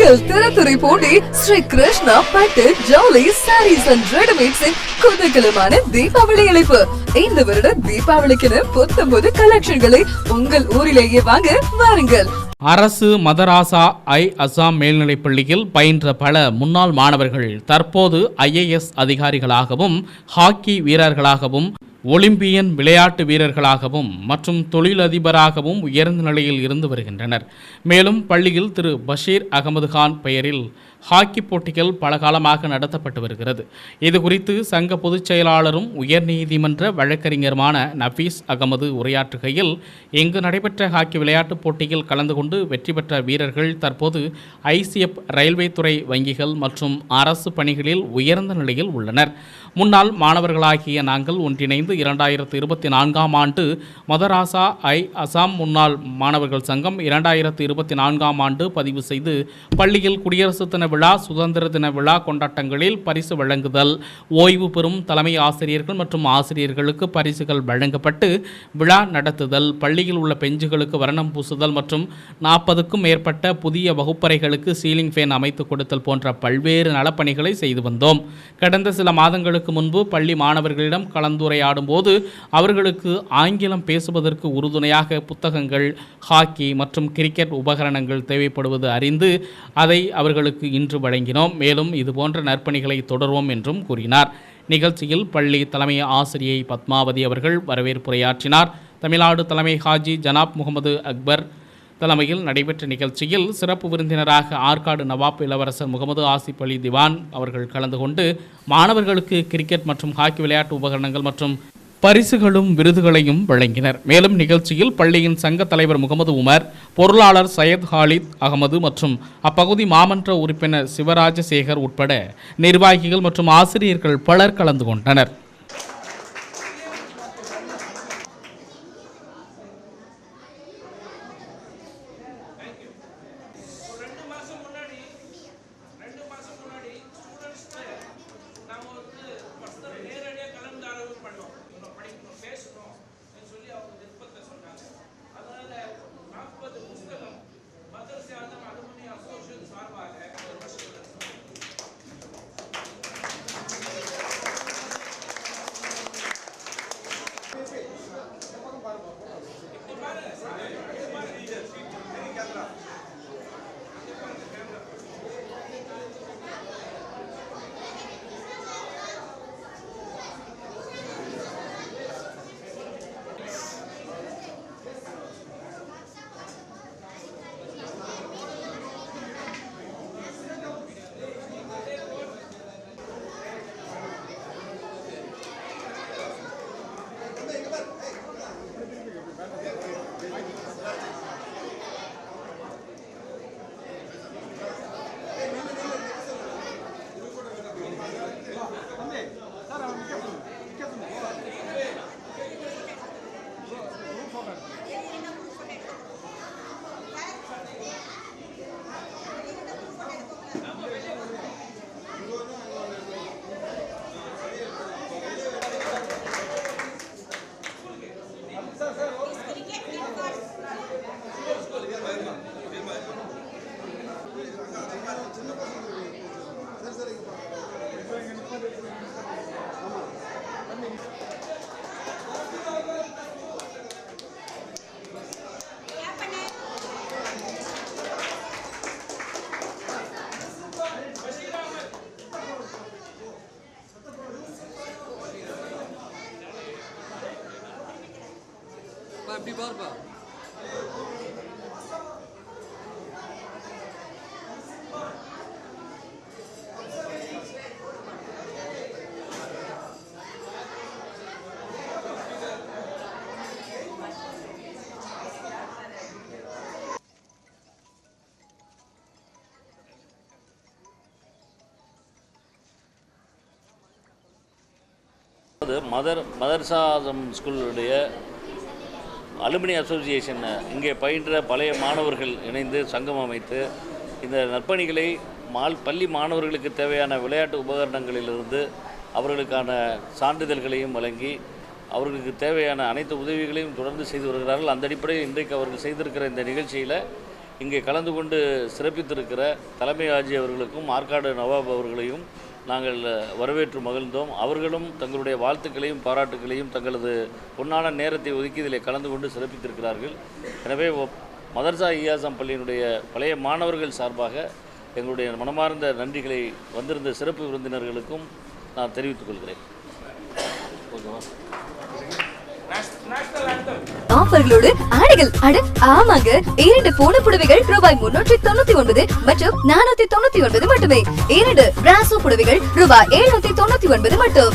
உங்கள் திறத்துறை போட்டி ஸ்ரீ கிருஷ்ணா பட்டு ஜவுளி சாரீஸ் அண்ட் ரெடிமேட்ஸின் குதகலமான தீபாவளி அழைப்பு இந்த வருட தீபாவளிக்கென புத்தம்புது கலெக்ஷன்களை உங்கள் ஊரிலேயே வாங்க வாருங்கள். அரசு மதராசா ஐ அசாம் மேல்நிலைப்பள்ளியில் பயின்ற பல முன்னாள் மாணவர்கள் தற்போது ஐஏஎஸ் அதிகாரிகளாகவும் ஹாக்கி வீரர்களாகவும் ஒலிம்பியன் விளையாட்டு வீரர்களாகவும் மற்றும் தொழிலதிபராகவும் உயர்ந்த நிலையில் இருந்து வருகின்றனர். மேலும் பள்ளியில் திரு. பஷீர் அகமது கான் பெயரில் ஹாக்கி போட்டிகள் பல காலமாக நடத்தப்பட்டு வருகிறது. இதுகுறித்து சங்க பொதுச் செயலாளரும் உயர்நீதிமன்ற வழக்கறிஞருமான நஃபீஸ் அகமது உரையாற்றுகையில் இங்கு நடைபெற்ற ஹாக்கி விளையாட்டுப் போட்டியில் கலந்து கொண்டு வெற்றி பெற்ற வீரர்கள் தற்போது ஐசிஎப் ரயில்வே துறை வங்கிகள் மற்றும் அரசு பணிகளில் உயர்ந்த நிலையில் உள்ளனர். முன்னாள் மாணவர்களாகிய நாங்கள் ஒன்றிணைந்து இரண்டாயிரத்து இருபத்தி நான்காம் ஆண்டு மதராசா ஐ அசாம் முன்னாள் மாணவர்கள் சங்கம் இரண்டாயிரத்து இருபத்தி நான்காம் ஆண்டு பதிவு செய்து பள்ளியில் குடியரசு தின விழா சுதந்திர தின விழா கொண்டாட்டங்களில் பரிசு வழங்குதல் ஓய்வு பெறும் தலைமை ஆசிரியர்கள் மற்றும் ஆசிரியர்களுக்கு பரிசுகள் வழங்கப்பட்டு விழா நடத்துதல் பள்ளியில் உள்ள பெஞ்சுகளுக்கு வர்ணம் பூசுதல் மற்றும் நாற்பதுக்கும் மேற்பட்ட புதிய வகுப்பறைகளுக்கு சீலிங் ஃபேன் அமைத்து கொடுத்தல் போன்ற பல்வேறு நலப்பணிகளை செய்து வந்தோம். கடந்த சில மாதங்களுக்கு முன்பு பள்ளி மாணவர்களிடம் கலந்துரையாடும் போது அவர்களுக்கு ஆங்கிலம் பேசுவதற்கு உறுதுணையாக புத்தகங்கள் ஹாக்கி மற்றும் கிரிக்கெட் உபகரணங்கள் தேவைப்படுவது அறிந்து அதை அவர்களுக்கு இன்று வழங்கினோம். மேலும் இதுபோன்ற நற்பணிகளை தொடர்வோம் என்றும் கூறினார். நிகழ்ச்சியில் பள்ளி தலைமை ஆசிரியை பத்மாவதி அவர்கள் வரவேற்புரையாற்றினார். தமிழ்நாடு தலைமை ஹாஜி ஜனாப் முகமது அக்பர் தலைமையில் நடைபெற்ற நிகழ்ச்சியில் சிறப்பு விருந்தினராக ஆற்காடு நவாப் இளவரசர் முகமது ஆசிப் அலி திவான் அவர்கள் கலந்து கொண்டு மாணவர்களுக்கு கிரிக்கெட் மற்றும் ஹாக்கி விளையாட்டு உபகரணங்கள் மற்றும் பரிசுகளும் விருதுகளையும் வழங்கினர். மேலும் நிகழ்ச்சியில் பள்ளியின் சங்க தலைவர் முகமது உமர் பொருளாளர் சையத் ஹாலித் அகமது மற்றும் அப்பகுதி மாமன்ற உறுப்பினர் சிவராஜசேகர் உட்பட நிர்வாகிகள் மற்றும் ஆசிரியர்கள் பலர் கலந்து கொண்டனர். அப்படி பாருப்பா மதர் மதர்சாசம் ஸ்கூலுடைய அலுமினி அசோசியேஷன் இங்கே பயின்ற பழைய மாணவர்கள் இணைந்து சங்கம் அமைத்து இந்த நற்பணிகளை மால் பள்ளி மாணவர்களுக்கு தேவையான விளையாட்டு உபகரணங்களிலிருந்து அவர்களுக்கான சான்றிதழ்களையும் வழங்கி அவர்களுக்கு தேவையான அனைத்து உதவிகளையும் தொடர்ந்து செய்து வருகிறார்கள். அந்த அடிப்படையில் இன்றைக்கு அவர்கள் செய்திருக்கிற இந்த நிகழ்ச்சியில் இங்கே கலந்து கொண்டு சிறப்பித்திருக்கிற தலைமை ஆஜி அவர்களுக்கும் ஆற்காடு நவாப் அவர்களையும் நாங்கள் வரவேற்று மகிழ்ந்தோம். அவர்களும் தங்களுடைய வாழ்த்துக்களையும் பாராட்டுகளையும் தங்களது பொன்னான நேரத்தை ஒதுக்கி இதில் கலந்து கொண்டு சிறப்பித்திருக்கிறார்கள். எனவே மதர்சா இயாசம் பள்ளியினுடைய பழைய மாணவர்கள் சார்பாக எங்களுடைய மனமார்ந்த நன்றிகளை வந்திருந்த சிறப்பு விருந்தினர்களுக்கும் நான் தெரிவித்துக் கொள்கிறேன். ஓகேவா ஆஃபர்களோடு ஆடைகள். அட ஆமாங்க. இரண்டு போன புடவைகள் ரூபாய் முன்னூற்றி தொண்ணூத்தி ஒன்பது மற்றும் நானூத்தி தொண்ணூத்தி ஒன்பது மட்டுமே. இரண்டு பிராசோ புடவைகள் ரூபாய் எழுநூத்தி தொண்ணூத்தி ஒன்பது மட்டும்.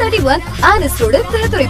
thirty one honest road Thiruthurai